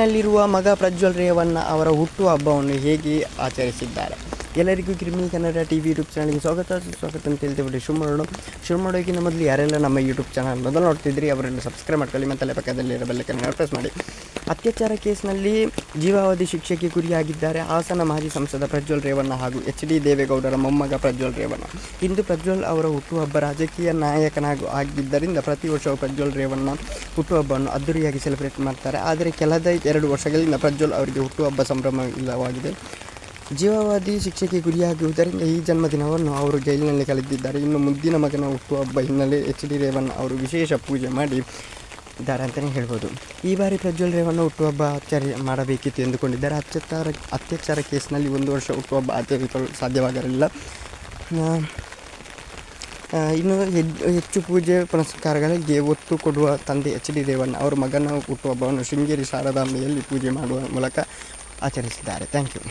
ಜೈಲಿನಲ್ಲಿರುವ ಮಗ ಪ್ರಜ್ವಲ್ ರೇವಣ್ಣ ಅವರ ಹುಟ್ಟು ಹಬ್ಬವನ್ನು ಹೇಗೆ ಆಚರಿಸಿದ್ದಾರೆ? ಎಲ್ಲರಿಗೂ ಕ್ರಿಮಿ ಕನ್ನಡ ಟಿ ವಿ ಯೂಟ್ಯೂಬ್ ಚಾನಲ್ಗೆ ಸ್ವಾಗತ. ಸ್ವಾಗತ ಅಂತ ಹೇಳ್ತೇವೆ ಶುರು ಮಾಡೋಣ ಶುರು ಮಾಡೋಕ್ಕಿಂತ ಮೊದಲು ಯಾರೆಲ್ಲ ನಮ್ಮ ಯೂಟ್ಯೂಬ್ ಚಾನಲ್ ಮೊದಲು ನೋಡ್ತಿದ್ರಿ, ಅವರನ್ನು ಸಬ್ಸ್ಕ್ರೈಬ್ ಮಾಡ್ಕೊಳ್ಳಿ ಮತ್ತೆ ಪಕ್ಕದಲ್ಲಿರೋ ಬೆಲ್ಲಕ್ಕನ್ನು ಪ್ರೆಸ್ ಮಾಡಿ. ಅತ್ಯಾಚಾರ ಕೇಸ್ನಲ್ಲಿ ಜೀವಾವಧಿ ಶಿಕ್ಷೆಗೆ ಗುರಿಯಾಗಿದ್ದಾರೆ. ಹಾಸನ ಮಾಜಿ ಸಂಸದ ಪ್ರಜ್ವಲ್ ರೇವಣ್ಣ ಹಾಗೂ ಎಚ್ ಡಿ ದೇವೇಗೌಡರ ಮೊಮ್ಮಗ ಪ್ರಜ್ವಲ್ ರೇವಣ್ಣ. ಇಂದು ಪ್ರಜ್ವಲ್ ಅವರ ಹುಟ್ಟುಹಬ್ಬ ರಾಜಕೀಯ ನಾಯಕನಾಗಿ ಆಗಿದ್ದರಿಂದ ಪ್ರತಿ ವರ್ಷವೂ ಪ್ರಜ್ವಲ್ ರೇವಣ್ಣ ಹುಟ್ಟುಹಬ್ಬವನ್ನು ಅದ್ದೂರಿಯಾಗಿ ಸೆಲೆಬ್ರೇಟ್ ಮಾಡ್ತಾರೆ. ಆದರೆ ಕೆಲದ ಎರಡು ವರ್ಷಗಳಿಂದ ಪ್ರಜ್ವಲ್ ಅವರಿಗೆ ಹುಟ್ಟುಹಬ್ಬ ಸಂಭ್ರಮ ಇಲ್ಲವಾಗಿದೆ ಜೀವಾವಧಿ ಶಿಕ್ಷೆಗೆ ಗುರಿಯಾಗುವುದರಿಂದ ಈ ಜನ್ಮದಿನವನ್ನು ಅವರು ಜೈಲಿನಲ್ಲಿ ಕಳೆದಿದ್ದಾರೆ. ಇನ್ನು ಮುದ್ದಿನ ಮಗನ ಹುಟ್ಟುಹಬ್ಬ ಹಿನ್ನೆಲೆ ಎಚ್ ಡಿ ರೇವಣ್ಣ ಅವರು ವಿಶೇಷ ಪೂಜೆ ಮಾಡಿ ಇದ್ದಾರೆ ಅಂತಲೇ ಹೇಳ್ಬೋದು. ಈ ಬಾರಿ ಪ್ರಜ್ವಲ್ ರೇವಣ್ಣ ಹುಟ್ಟುಹಬ್ಬ ಆಚರಣೆ ಮಾಡಬೇಕಿತ್ತು ಎಂದುಕೊಂಡಿದ್ದಾರೆ. ಅತ್ಯಾಚಾರ ಅತ್ಯಾಚಾರ ಕೇಸ್ನಲ್ಲಿ ಒಂದು ವರ್ಷ ಹುಟ್ಟುಹಬ್ಬ ಆಚರಿಸಲು ಸಾಧ್ಯವಾಗಿರಲಿಲ್ಲ ಇನ್ನು ಹೆಚ್ಚು ಪೂಜೆ ಪುನಸ್ಕಾರಗಳಿಗೆ ಒತ್ತು ಕೊಡುವ ತಂದೆ ಎಚ್ ಡಿ ರೇವಣ್ಣ ಅವರ ಮಗನ ಹುಟ್ಟುಹಬ್ಬವನ್ನು ಶೃಂಗೇರಿ ಶಾರದಾಂಬೆಯಲ್ಲಿ ಪೂಜೆ ಮಾಡುವ ಮೂಲಕ ಆಚರಿಸಿದ್ದಾರೆ. Thank you.